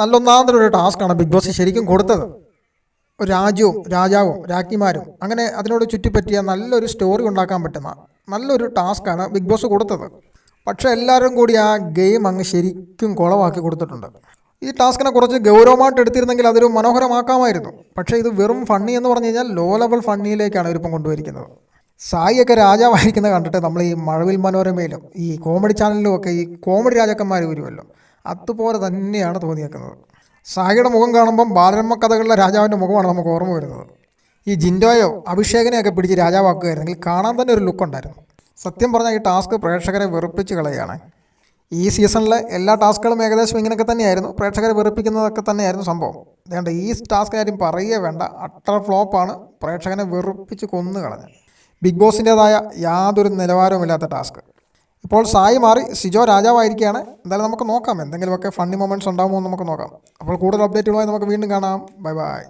നല്ലൊന്നാമതൊരു ഒരു ടാസ്ക്കാണ് big boss ശരിക്കും കൊടുത്തത്. ഒരു രാജ്യവും രാജാവും രാജ്ഞിമാരും അങ്ങനെ അതിനോട് ചുറ്റിപ്പറ്റിയ നല്ലൊരു സ്റ്റോറി ഉണ്ടാക്കാൻ പറ്റുന്ന നല്ലൊരു ടാസ്ക്കാണ് ബിഗ് ബോസ് കൊടുത്തത്. പക്ഷേ എല്ലാവരും കൂടി ആ ഗെയിം അങ്ങ് ശരിക്കും കുളവാക്കി കൊടുത്തിട്ടുണ്ട്. ഈ ടാസ്കിനെ കുറച്ച് ഗൗരവമായിട്ട് എടുത്തിരുന്നെങ്കിൽ അതൊരു മനോഹരമാക്കാമായിരുന്നു. പക്ഷേ ഇത് വെറും ഫണ്ണി എന്ന് പറഞ്ഞു കഴിഞ്ഞാൽ ലോ ലെവൽ ഫണ്ണിയിലേക്കാണ് ഇവരിപ്പം കൊണ്ടുവരിക്കുന്നത്. സായിയൊക്കെ രാജാവായിരിക്കുന്നത് കണ്ടിട്ട് നമ്മൾ ഈ മഴവിൽ മനോരമയിലും ഈ കോമഡി ചാനലിലും ഒക്കെ ഈ കോമഡി രാജാക്കന്മാർ വരുമല്ലോ. അതുപോലെ തന്നെയാണ് തോന്നിയേക്കുന്നത്. സായിയുടെ മുഖം കാണുമ്പം ബാലരമ്മ കഥകളിലെ രാജാവിന്റെ മുഖമാണ് നമുക്ക് ഓർമ്മ വരുന്നത്. ഈ ജിൻഡോയോ അഭിഷേകനെയൊക്കെ പിടിച്ച് രാജാവാക്കുകയായിരുന്നെങ്കിൽ കാണാൻ തന്നെ ഒരു ലുക്ക് ഉണ്ടായിരുന്നു. സത്യം പറഞ്ഞാൽ ഈ ടാസ്ക് പ്രേക്ഷകരെ വെറുപ്പിച്ച് കളയാണ്. ഈ സീസണിലെ എല്ലാ ടാസ്കുകളും ഏകദേശം ഇങ്ങനെയൊക്കെ തന്നെയായിരുന്നു. പ്രേക്ഷകരെ വെറുപ്പിക്കുന്നതൊക്കെ തന്നെയായിരുന്നു സംഭവം. അതുകൊണ്ട് ഈ ടാസ്ക് കാര്യം പറയുകയേ വേണ്ട. അട്ടർ ഫ്ലോപ്പാണ് പ്രേക്ഷകനെ വെറുപ്പിച്ച് കൊന്നു കളഞ്ഞത് ബിഗ് ബോസിന്റേതായ യാതൊരു നിലവാരവുമില്ലാത്ത ടാസ്ക് ഇപ്പോൾ സായി മാറി സിജോ രാജാവായിരിക്കുകയാണ്. എന്തായാലും നമുക്ക് നോക്കാം എന്തെങ്കിലുമൊക്കെ ഫണ്ണി മൊമെന്റ്സ് ഉണ്ടാകുമോ എന്ന് നമുക്ക് നോക്കാം. അപ്പോൾ കൂടുതൽ അപ്ഡേറ്റുകളുമായി നമുക്ക് വീണ്ടും കാണാം. Bye bye